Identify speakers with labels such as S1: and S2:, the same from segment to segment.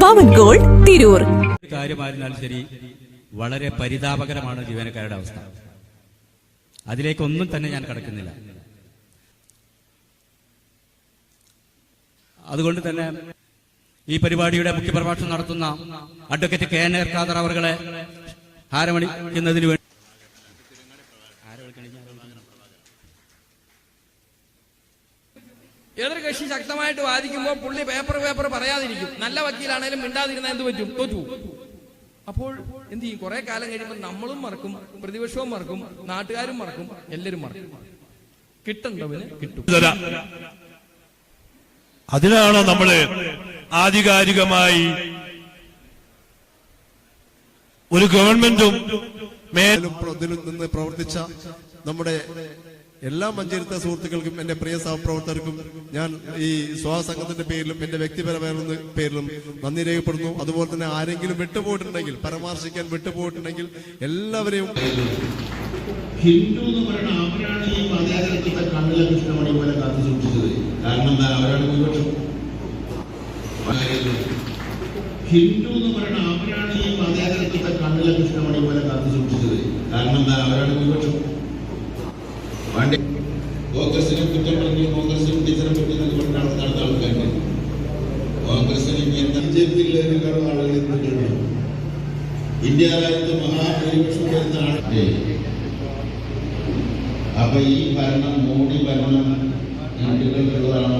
S1: പവൻ gold Tirur.
S2: കാര്യമായിരുന്നാലും ശരി വളരെ പരിതാപകരമാണ് ജീവനക്കാരുടെ അവസ്ഥ. അതിലേക്കൊന്നും തന്നെ ഞാൻ കടക്കുന്നില്ല. അതുകൊണ്ട് തന്നെ ഈ പരിപാടിയുടെ മുഖ്യപ്രഭാഷണം നടത്തുന്ന അഡ്വക്കേറ്റ് കെ എൻ എർ ഖാദർ അവരുടെ ഹാരമണിക്കുന്നതിന് വേണ്ടി
S3: എതിർകക്ഷി ശക്തമായിട്ട് വാദിക്കുമ്പോൾ പുള്ളി പേപ്പർ പേപ്പർ പറയാതിരിക്കും. നല്ല വക്കീലാണേലും മിണ്ടാതിരുന്ന എന്ത് പറ്റും? തോറ്റു അപ്പോൾ എന്ത് ചെയ്യും? കുറെ കാലം കഴിയുമ്പോൾ നമ്മളും മറക്കും പ്രതിപക്ഷവും മറക്കും നാട്ടുകാരും മറക്കും എല്ലാവരും മറക്കും. കിട്ടണ്ടവന് കിട്ടും.
S4: അതിനാണ് നമ്മൾ ആധികാരികമായി ഒരു ഗവൺമെന്റും
S5: മേലും നിന്ന് പ്രവർത്തിച്ച നമ്മുടെ എല്ലാ മഞ്ചേരിത്തെ സുഹൃത്തുക്കൾക്കും എന്റെ പ്രിയ സഹപ്രവർത്തകർക്കും ഞാൻ ഈ സ്വാസംഘത്തിന്റെ പേരിലും എന്റെ വ്യക്തിപരമായ പേരിലും നന്ദി രേഖപ്പെടുന്നു അതുപോലെ തന്നെ ആരെങ്കിലും വിട്ടുപോയിട്ടുണ്ടെങ്കിൽ പരാമർശിക്കാൻ വിട്ടുപോയിട്ടുണ്ടെങ്കിൽ എല്ലാവരെയും
S6: ഹിന്ദു എന്ന് പറയുന്ന അവരാണ് ഈ മതേതരത്വത്തെ കണ്ണിലെ കൃഷ്ണമണി പോലെ കാത്തു സൂക്ഷിച്ചത്. കാരണം എന്താ അവരാണ് ഭൂരിപക്ഷം ഹിന്ദു എന്ന് പറയുന്ന അവരാണ് ഈ മതേതരത്വത്തെ കണ്ണിലെ കൃഷ്ണമണി പോലെ കാത്തു സൂക്ഷിച്ചത്. കാരണം എന്താ? അവരാണ് ഭൂരിപക്ഷം വേണ്ടേ കോൺഗ്രസിനെ കുറ്റം പറഞ്ഞ് കോൺഗ്രസിനും ടീച്ചറെ പറ്റി കൊണ്ട് നടന്ന ആൾക്കാരുണ്ട് കോൺഗ്രസിന് ബി ജെ പിയിലേക്കാളും ആളുകൾ ഇന്നിട്ടുണ്ട് ഇന്ത്യ രാജ്യത്ത് മഹാഭൂരിപക്ഷം വരുന്ന ആൾ അപ്പൊ ഈ ഭരണം മോഡി ഭരണം ഹിന്ദുക്കൾക്കുള്ളതാണോ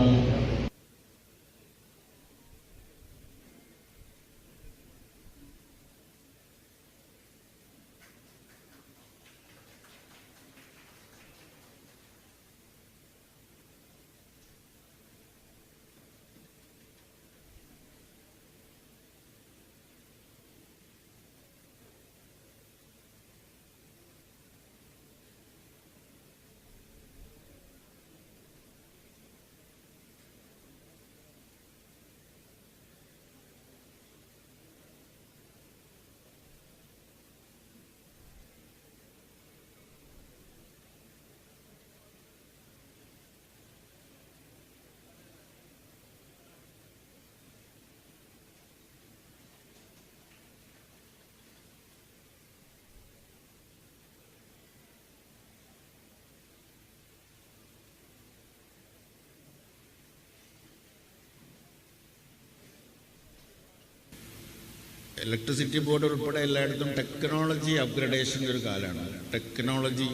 S6: ഇലക്ട്രിസിറ്റി ബോർഡ് ഉൾപ്പെടെ എല്ലായിടത്തും ടെക്നോളജി അപ്ഗ്രഡേഷന്റെ ഒരു കാലമാണ്. ടെക്നോളജി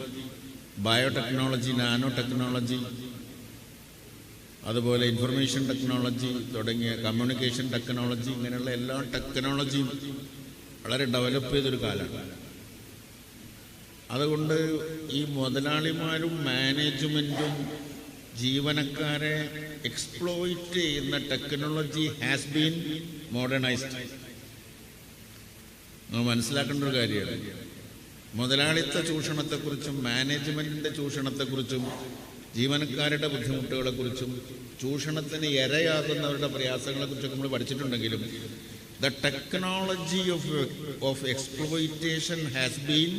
S6: ബയോടെക്നോളജി നാനോ ടെക്നോളജി അതുപോലെ ഇൻഫർമേഷൻ ടെക്നോളജി തുടങ്ങിയ കമ്മ്യൂണിക്കേഷൻ ടെക്നോളജി ഇങ്ങനെയുള്ള എല്ലാ ടെക്നോളജിയും വളരെ ഡെവലപ്പ് ചെയ്തൊരു കാലമാണ്. അതുകൊണ്ട് ഈ മുതലാളിമാരും മാനേജ്മെന്റും ജീവനക്കാരെ എക്സ്പ്ലോയിറ്റ് ചെയ്യുന്ന ടെക്നോളജി ഹാസ് ബീൻ മോഡേണൈസ്ഡ് നമ്മൾ മനസ്സിലാക്കേണ്ട ഒരു കാര്യമാണ്. മുതലാളിത്ത ചൂഷണത്തെക്കുറിച്ചും മാനേജ്മെന്റിന്റെ ചൂഷണത്തെക്കുറിച്ചും ജീവനക്കാരുടെ ബുദ്ധിമുട്ടുകളെക്കുറിച്ചും ചൂഷണത്തിന് ഇരയാകുന്നവരുടെ പ്രയാസങ്ങളെക്കുറിച്ചൊക്കെ നമ്മൾ പഠിച്ചിട്ടുണ്ടെങ്കിലും the technology of of exploitation has been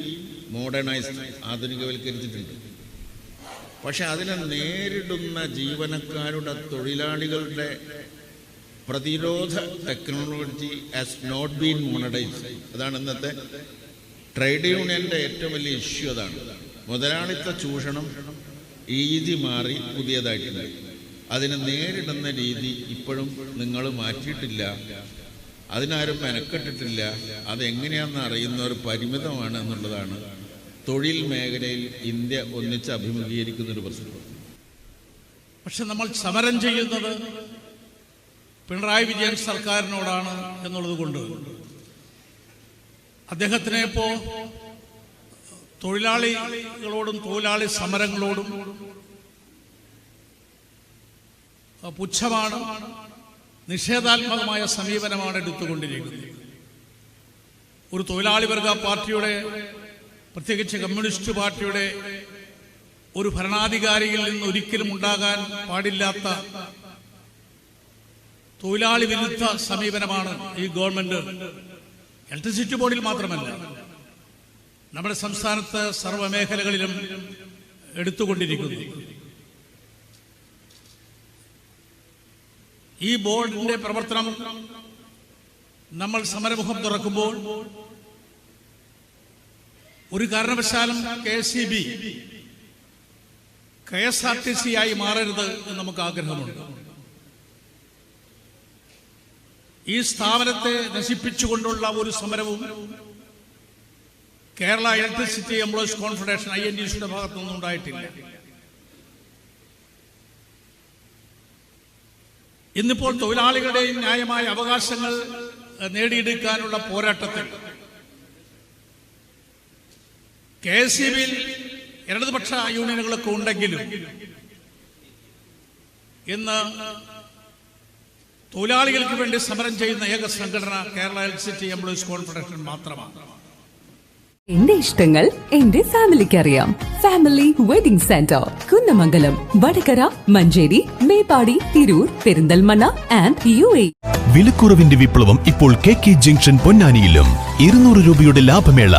S6: modernised ആധുനികവൽക്കരിച്ചിട്ടുണ്ട്. പക്ഷെ അതിനെ നേരിടുന്ന ജീവനക്കാരുടെ തൊഴിലാളികളുടെ പ്രതിരോധ technology as not been modernised അതാണ് ഇന്നത്തെ ട്രേഡ് യൂണിയന്റെ ഏറ്റവും വലിയ ഇഷ്യൂ അതാണ്. മുതലാളിത്ത ചൂഷണം രീതി മാറി പുതിയതായിട്ടുണ്ട്. അതിനെ നേരിടുന്ന രീതി ഇപ്പോഴും നിങ്ങൾ മാറ്റിയിട്ടില്ല. അതിനാരും മെനക്കെട്ടിട്ടില്ല. അതെങ്ങനെയാണെന്ന് അറിയുന്ന ഒരു പരിമിതമാണ് എന്നുള്ളതാണ് തൊഴിൽ മേഖലയിൽ ഇന്ത്യ ഒന്നിച്ച് അഭിമുഖീകരിക്കുന്ന ഒരു പ്രശ്നം.
S7: പക്ഷെ നമ്മൾ സമരം ചെയ്യുന്നത് പിണറായി വിജയൻ സർക്കാരിനോടാണ് എന്നുള്ളത് കൊണ്ട് അദ്ദേഹത്തിനെ ഇപ്പോ തൊഴിലാളികളോടും തൊഴിലാളി സമരങ്ങളോടും പുച്ഛമാണ് നിഷേധാത്മകമായ സമീപനമാണ് എടുത്തുകൊണ്ടിരിക്കുന്നത്. ഒരു തൊഴിലാളി വർഗ പാർട്ടിയുടെ പ്രത്യേകിച്ച് കമ്മ്യൂണിസ്റ്റ് പാർട്ടിയുടെ ഒരു ഭരണാധികാരിയിൽ നിന്ന് ഒരിക്കലും ഉണ്ടാകാൻ പാടില്ലാത്ത തൊഴിലാളി വിരുദ്ധ സമീപനമാണ് ഈ ഗവൺമെന്റ്. ഇലക്ട്രിസിറ്റി ബോർഡിൽ മാത്രമല്ല നമ്മുടെ സംസ്ഥാനത്ത് സർവമേഖലകളിലും എടുത്തുകൊണ്ടിരിക്കുന്നു. ഈ ബോർഡിന്റെ പ്രവർത്തനം നമ്മൾ സമരമുഖം തുറക്കുമ്പോൾ ഒരു കാരണവശാലും K C B K S R T C ആയി മാറരുത് എന്ന് നമുക്ക് ആഗ്രഹമുണ്ട്. ഈ സ്ഥാപനത്തെ നശിപ്പിച്ചുകൊണ്ടുള്ള ഒരു സമരവും Kerala electricity employees confederation I N D സിയുടെ ഭാഗത്തുനിന്നും ഉണ്ടായിട്ടില്ല. ഇന്നിപ്പോൾ തൊഴിലാളികളുടെയും ന്യായമായ അവകാശങ്ങൾ നേടിയെടുക്കാനുള്ള പോരാട്ടത്തിൽ കെ എസ് സി ബിയിൽ ഇടതുപക്ഷ യൂണിയനുകളൊക്കെ ഉണ്ടെങ്കിലും ഇന്ന് തൊഴിലാളികൾക്ക് വേണ്ടി സമരം ചെയ്യുന്ന ഏക സംഘടന കേരള ഇലക്ട്രിസിറ്റി എംപ്ലോയീസ് കോൺഫെഡറേഷൻ മാത്രമാണ്.
S1: എന്റെ ഇഷ്ടങ്ങൾ എന്റെ ഫാമിലിക്ക് അറിയാം family wedding centre Kunnamangalam Vadakara Manjeri Meppadi Tirur Perinthalmanna and U A
S8: വിലക്കുറവിന്റെ വിപ്ലവം ഇപ്പോൾ കെ കെ ജംഗ്ഷൻ പൊന്നാനിയിലും. ഇരുന്നൂറ് രൂപയുടെ ലാഭമേള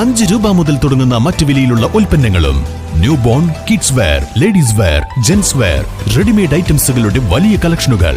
S8: അഞ്ച് രൂപ മുതൽ തുടങ്ങുന്ന മറ്റു വിലയിലുള്ള ഉൽപ്പന്നങ്ങളും. New born kids wear ladies wear gents wear readymade ഐറ്റംസുകളുടെ വലിയ കളക്ഷനുകൾ